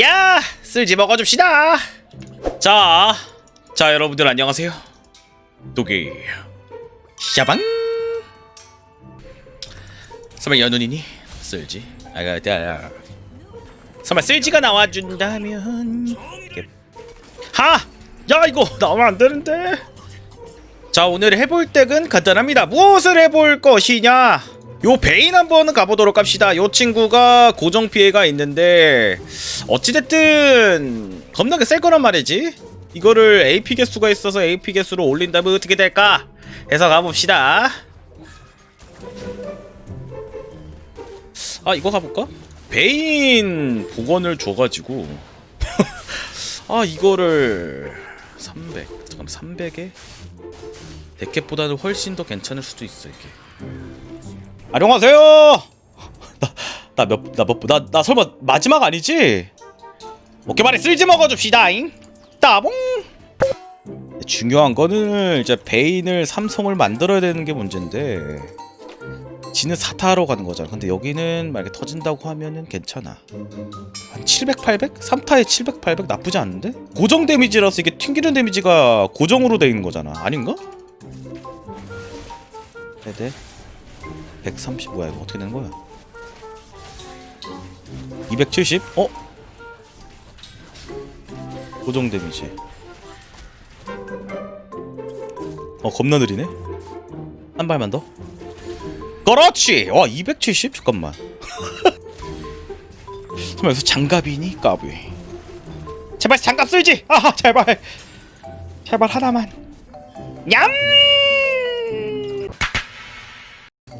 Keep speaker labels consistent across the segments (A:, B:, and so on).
A: 야 쓸지 먹어줍시다. 자, 자 여러분들 안녕하세요. 도기 샤방 설마 연운이니? 쓸지? 아가 야 설마 쓸지가 나와준다면. 하! 야 이거 나오면 안 되는데. 자 오늘 해볼 덱은 간단합니다. 무엇을 해볼 것이냐 요 베인 한번 가보도록 합시다. 요 친구가 고정 피해가 있는데 어찌됐든 겁나게 셀 거란 말이지. 이거를 AP 개수가 있어서 AP 개수로 올린다면 어떻게 될까? 해서 가봅시다. 아 이거 가볼까? 베인 복원을 줘가지고. 아 이거를 300 잠깐 300에? 데켓보다는 훨씬 더 괜찮을 수도 있어 이게 안녕하세요 나나몇나몇나 나 설마 마지막 아니지? 말에 쓸지 먹어 줍시다잉 따봉 중요한 거는 이제 베인을 삼성을 만들어야 되는 게 문제인데 지는 사타하러 가는 거잖아 근데 여기는 만약에 터진다고 하면은 괜찮아 한 700, 800? 3타에 700, 800 나쁘지 않은데? 고정 데미지라서 이게 튕기는 데미지가 고정으로 돼 있는 거잖아 아닌가? 네네 130 뭐야 이거 어떻게 되는 거야 270? 어? 고정 데미지 어 겁나 느리네 한 발만 더 그렇지 와 270? 잠깐만 설마 여기서 장갑이니? 까비 제발 장갑 쓸지 아 제발 제발 하나만 냠!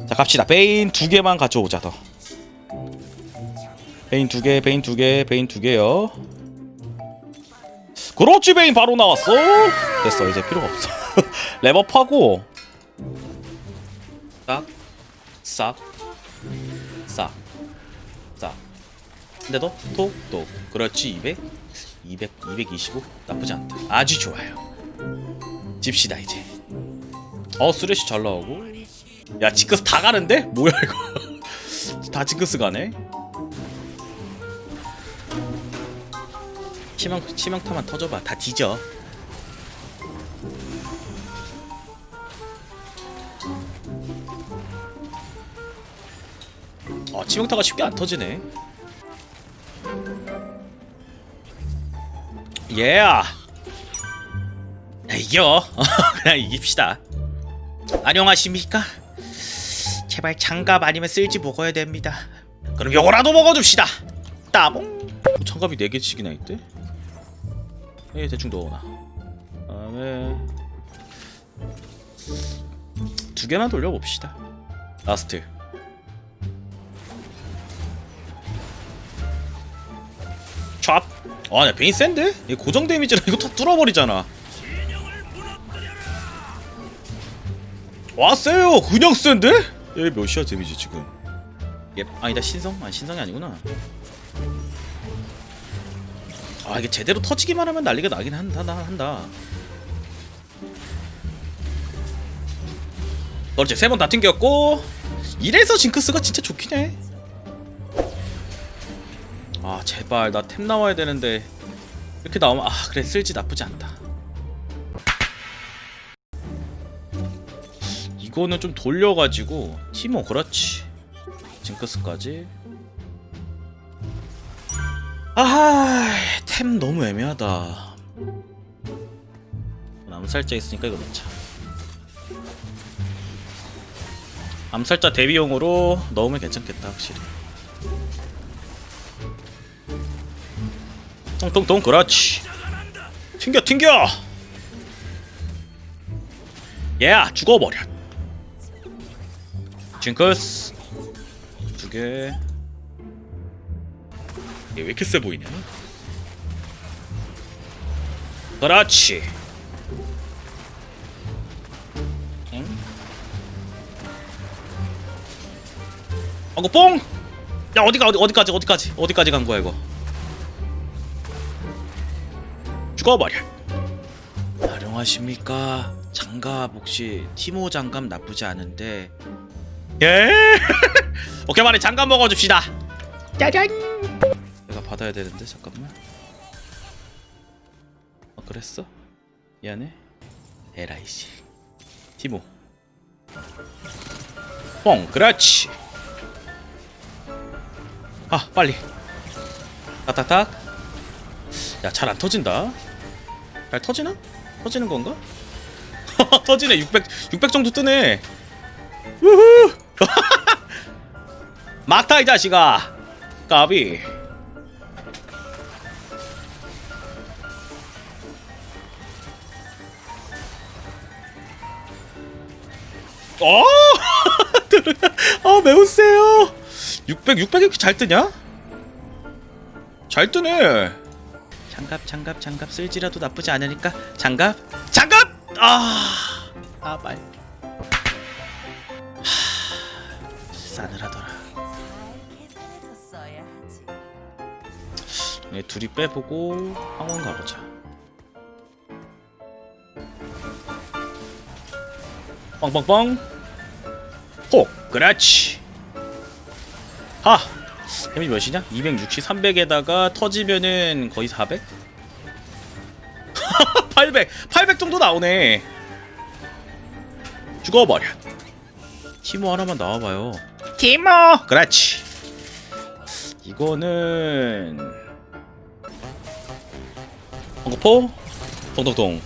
A: 자 갑시다 베인 두 개만 가져오자 더 베인 두 개, 베인 두 개, 베인 두 개요 그렇지 베인 바로 나왔어 됐어 이제 필요가 없어 랩업하고 싹 싹, 싹, 싹. 근데 너, 톡, 톡. 그렇지, 200, 200, 225. 나쁘지 않다. 아주 좋아요. 집시다, 이제. 어, 쓰레쉬 잘 나오고. 야, 지크스 다 가는데? 뭐야, 이거. 다 지크스 가네? 치명, 치명타만 터져봐. 다 뒤져. 아 치명타가 쉽게 안 터지네 예 야, 이겨 그냥 이깁시다 안녕하십니까 제발 장갑 아니면 쓸지 먹어야 됩니다 그럼 요거라도 먹어줍시다 따봉 어, 장갑이 4개씩이나 있대 예 대충 넣어놔 다음에 두 개만 돌려봅시다 라스트 찹. 아, 야, 베인 센데? 얘 고정 데미지라 이거 다 뚫어버리잖아. 왔어요. 그냥 센데? 얘 몇이야 데미지 지금? 얘 아니다 신성? 아니 신성이 아니구나. 아 이게 제대로 터지기만 하면 난리가 나긴 한다 한다. 한다. 그렇지 세 번 다 튕겼고 이래서 징크스가 진짜 좋긴 해. 아 제발 나 템 나와야 되는데 이렇게 나오면 아 그래 쓸지 나쁘지 않다 이거는 좀 돌려가지고 티모 그렇지. 징크스까지. 아하 템 너무 애매하다. 암살자 있으니까 이거 넣자. 암살자 대비용으로 넣으면 괜찮겠다 확실히. 통통통 그렇지. 튕겨 튕겨! 예 죽어버려 징크스 두개 얘왜 이렇게 세 보이냐 그렇지 응? 어그 뽕! 야 어디가 어디 어디까지 어디까지 어디까지 간 거야 이거 죽어버려. 활용하십니까? 장갑 혹시 티모 장갑 나쁘지 않은데. 예. 오케이 말해 장갑 먹어줍시다. 짜잔. 내가 받아 받아야 되는데 잠깐만 어 그랬어? 미안해 에라이씨 티모 뻥 그렇지 아 빨리 딱딱딱 야 잘 안 터진다 잘 터지나? 터지는 건가? 터지네 600 600 정도 뜨네 우후 막타 이 자식아. 까비. 어! 아 매우 세요. 600 600 이렇게 잘 뜨냐? 잘 뜨네. 장갑 장갑 장갑. 쓸지라도 나쁘지 않으니까. 장갑. 장갑! 아! 아말 싸늘하더라
B: 하지.
A: 네, 둘이 빼보고 황혼 가보자 빵빵빵 호 그렇지 하 데미지 몇이냐? 260, 300에다가 터지면은 거의 400? 800! 800 정도 나오네 죽어버려 티모 하나만 나와봐요 티모! 그렇지. 이거는 방구포? 동동동.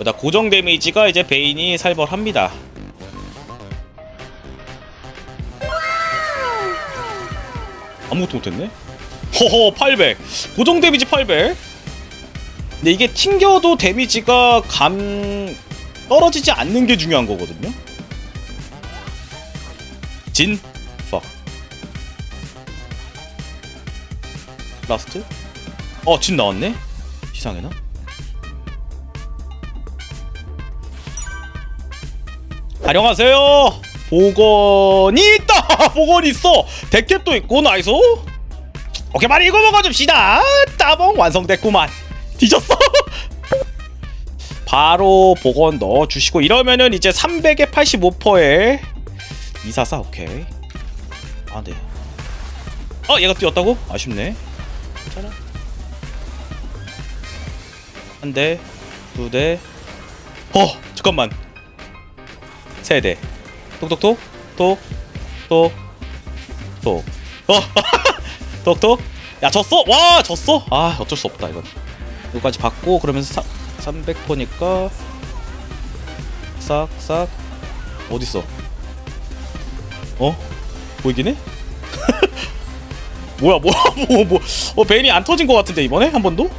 A: 나 고정 데미지가 이제 베인이 살벌합니다. 아무것도 못했네? 허허 800 고정 데미지 800 근데 이게 튕겨도 데미지가 감 떨어지지 않는 게 중요한 거거든요? 진 라스트? 어진 나왔네? 시상해나 안녕하세요! 복원이 있다! 복원 있어! 데캡도 있고 나이스! 오케이 빨리 이거 먹어줍시다! 따봉 완성됐구만! 뒤졌어! 바로 복원 넣어주시고 이러면은 이제 300에 85%에 244 오케이. 아네. 어 얘가 뛰었다고? 아쉽네 괜찮아? 한대 두대. 어 잠깐만. 세대. 톡톡톡 톡톡톡 어 톡톡 야 졌어? 와 졌어? 아 어쩔 수 없다 이건. 이거까지 받고 그러면서 300포니까 싹싹. 어딨어? 어? 보이긴 해 뭐야 뭐야 뭐뭐 벤이 안 터진 것 같은데 이번에 한 번도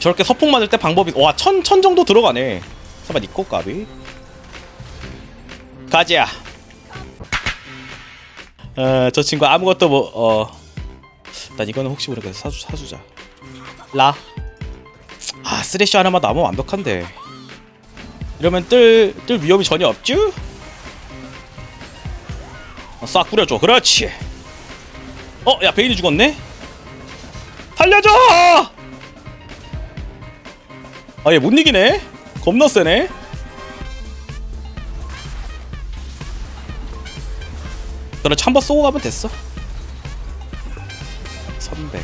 A: 저렇게 서풍 맞을 때 방법이 와천 천 정도 들어가네 잠깐 니꺼 까비 가지야 어 저 친구 아무것도 뭐어난 이거는 혹시 모르니까 사주 사주자 라. 아 쓰레쉬 하나만 남으면 완벽한데. 이러면 뜰, 뜰 위험이 전혀 없죠? 어, 싹 뿌려줘. 그렇지. 어, 야 베인이 죽었네. 살려줘! 아 얘 못 이기네. 겁나 세네. 너는 찬바 쏘고 가면 됐어. 300.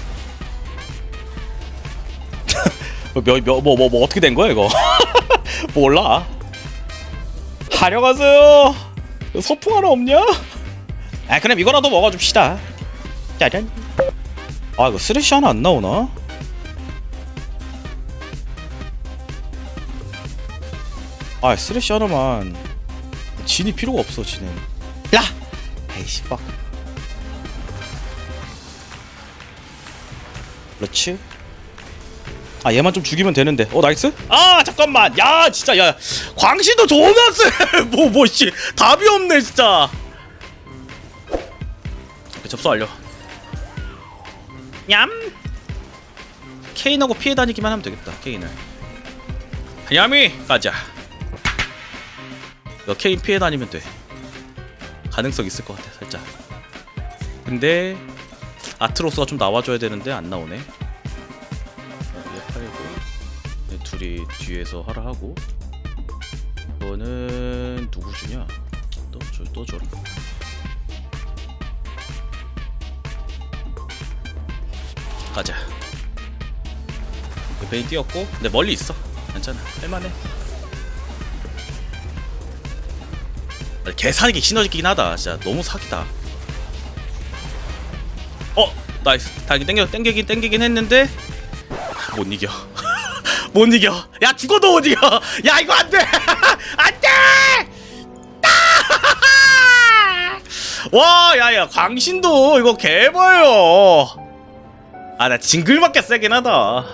A: 뭐, 뭐, 뭐, 뭐, 뭐 어떻게 된 거야 이거? 몰라. 하려가세요. 서풍 하나 없냐? 아 그럼 이거라도 먹어줍시다. 짜잔. 아 이거 쓰레쉬 하나 안 나오나? 아 쓰레쉬 하나만 진이 필요가 없어 진은. 라. 에이씨 빡. 그렇지. 아 얘만 좀 죽이면 되는데 어 나이스? 아 잠깐만 야 진짜 야 광신도 존나 쎄 뭐뭐씨 답이 없네 진짜 오케이, 접수 완료 냠. 케인하고 피해 다니기만 하면 되겠다 케인을. 냠이 가자. 너 케인 피해 다니면 돼. 가능성 있을 것 같아 살짝. 근데 아트로스가 좀 나와줘야 되는데 안 나오네. 얘 팔고. 얘 둘이 뒤에서 하라 하고. 이거는 누구 주냐? 또, 줘, 또 줘라 가자. 그 베인 뛰었고 근데 멀리 있어. 괜찮아. 할만해. 아니, 계산이 시너지긴 하다. 진짜 너무 사기다. 어 나이스. 다행히 땡겨 땡기긴 땡기긴 했는데 못 이겨. 못 이겨. 야 죽어도 못 이겨. 야 이거 안돼! 안돼! 와 야야 광신도 이거 개봐요 아 나 징글밖에 세긴 하다